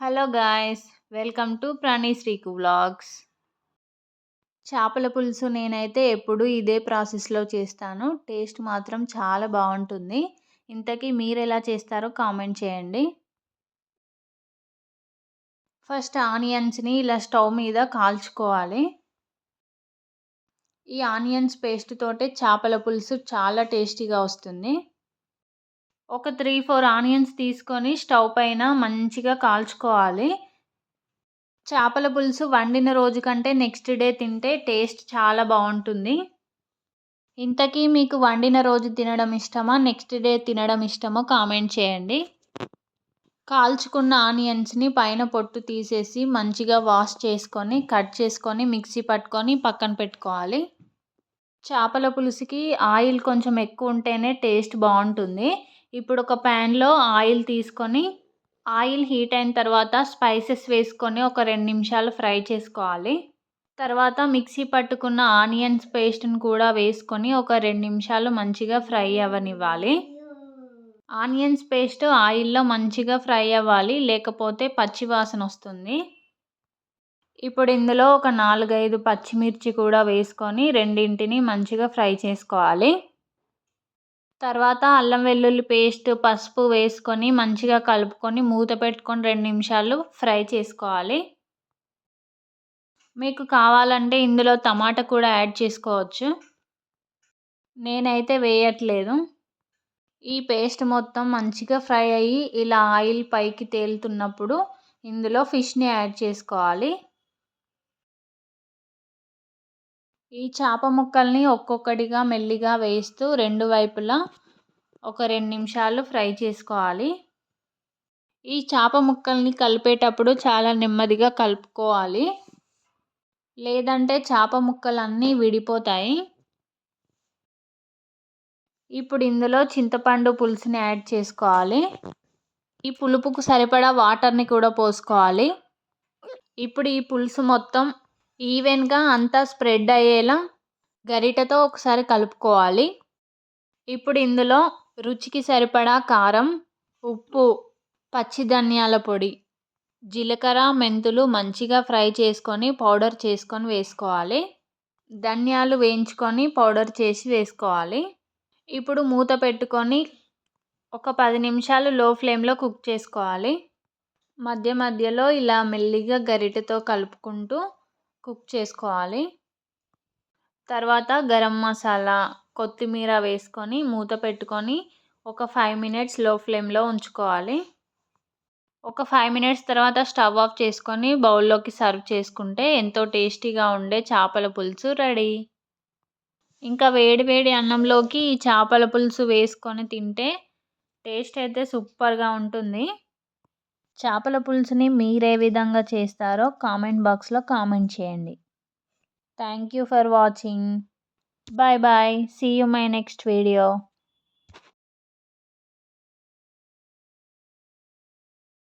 Hello guys welcome to ప్రాణి శ్రీకు vlogs చేపల పులుసు నేనైతే ఎప్పుడు ఇదే ప్రాసెస్లో చేస్తాను. టేస్ట్ మాత్రం చాలా బాగుంటుంది. ఇంతకీ మీరు ఎలా చేస్తారో కామెంట్ చేయండి. ఫస్ట్ ఆనియన్స్ని ఇలా స్టవ్ మీద కాల్చుకోవాలి. ఈ ఆనియన్స్ పేస్ట్ తోటే చేపల పులుసు చాలా టేస్టీగా వస్తుంది. ఒక త్రీ ఫోర్ ఆనియన్స్ తీసుకొని స్టవ్ పైన మంచిగా కాల్చుకోవాలి. చేపల పులుసు వండిన రోజు కంటే నెక్స్ట్ డే తింటే టేస్ట్ చాలా బాగుంటుంది. ఇంతకీ మీకు వండిన రోజు తినడం ఇష్టమా? నెక్స్ట్ డే తినడం ఇష్టమో? కామెంట్ చేయండి. కాల్చుకున్న ఆనియన్స్ని పైన పొట్టు తీసేసి మంచిగా వాష్ చేసుకొని కట్ చేసుకొని మిక్సీ పట్టుకొని పక్కన పెట్టుకోవాలి. చేపల పులుసుకి ఆయిల్ కొంచెం ఎక్కువ ఉంటేనే టేస్ట్ బాగుంటుంది. ఇప్పుడు ఒక ప్యాన్లో ఆయిల్ తీసుకొని ఆయిల్ హీట్ అయిన తర్వాత స్పైసెస్ వేసుకొని ఒక రెండు నిమిషాలు ఫ్రై చేసుకోవాలి. తర్వాత మిక్సీ పట్టుకున్న ఆనియన్స్ పేస్ట్ని కూడా వేసుకొని ఒక రెండు నిమిషాలు మంచిగా ఫ్రై అవ్వనివ్వాలి. ఆనియన్స్ పేస్ట్ ఆయిల్లో మంచిగా ఫ్రై అవ్వాలి లేకపోతే పచ్చి వాసన వస్తుంది. ఇప్పుడు ఇందులో ఒక నాలుగైదు పచ్చిమిర్చి కూడా వేసుకొని రెండింటిని మంచిగా ఫ్రై చేసుకోవాలి. తర్వాత అల్లం వెల్లుల్లి పేస్ట్ పసుపు వేసుకొని మంచిగా కలుపుకొని మూత పెట్టుకొని రెండు నిమిషాలు ఫ్రై చేసుకోవాలి. మీకు కావాలంటే ఇందులో టమాటా కూడా యాడ్ చేసుకోవచ్చు. నేనైతే వేయట్లేదు. ఈ పేస్ట్ మొత్తం మంచిగా ఫ్రై అయ్యి ఇలా ఆయిల్ పైకి తేలుతున్నప్పుడు ఇందులో ఫిష్ని యాడ్ చేసుకోవాలి. ఈ చేప ముక్కల్ని ఒక్కొక్కటిగా మెల్లిగా వేస్తూ రెండు వైపులా ఒక రెండు నిమిషాలు ఫ్రై చేసుకోవాలి. ఈ చేప ముక్కల్ని కలిపేటప్పుడు చాలా నెమ్మదిగా కలుపుకోవాలి. లేదంటే చేప ముక్కలన్నీ విడిపోతాయి. ఇప్పుడు ఇందులో చింతపండు పులుసుని యాడ్ చేసుకోవాలి. ఈ పులుపుకు సరిపడా వాటర్ని కూడా పోసుకోవాలి. ఇప్పుడు ఈ పులుసు మొత్తం ఈవెన్గా అంతా స్ప్రెడ్ అయ్యేలా గరిటెతో ఒకసారి కలుపుకోవాలి. ఇప్పుడు ఇందులో రుచికి సరిపడా కారం ఉప్పు పచ్చి ధనియాల పొడి జీలకర్ర మెంతులు మంచిగా ఫ్రై చేసుకొని పౌడర్ చేసుకొని వేసుకోవాలి. ధనియాలు వేయించుకొని పౌడర్ చేసి వేసుకోవాలి. ఇప్పుడు మూత పెట్టుకొని ఒక పది నిమిషాలు లో ఫ్లేమ్లో కుక్ చేసుకోవాలి. మధ్య మధ్యలో ఇలా మెల్లిగా గరిటెతో కలుపుకుంటూ కుక్ చేసుకోవాలి. తర్వాత గరం మసాలా కొత్తిమీర వేసుకొని మూత పెట్టుకొని ఒక ఫైవ్ మినిట్స్లో ఫ్లేమ్లో ఉంచుకోవాలి. ఒక ఫైవ్ మినిట్స్ తర్వాత స్టవ్ ఆఫ్ చేసుకొని బౌల్లోకి సర్వ్ చేసుకుంటే ఎంతో టేస్టీగా ఉండే చేపల పులుసు రెడీ. ఇంకా వేడి వేడి అన్నంలోకి ఈ చేపల పులుసు వేసుకొని తింటే టేస్ట్ అయితే సూపర్గా ఉంటుంది. చేపల పులుసుని మీరు ఏ విధంగా చేస్తారో కామెంట్ బాక్స్లో కామెంట్ చేయండి. Thank you for watching. Bye bye see you my next video.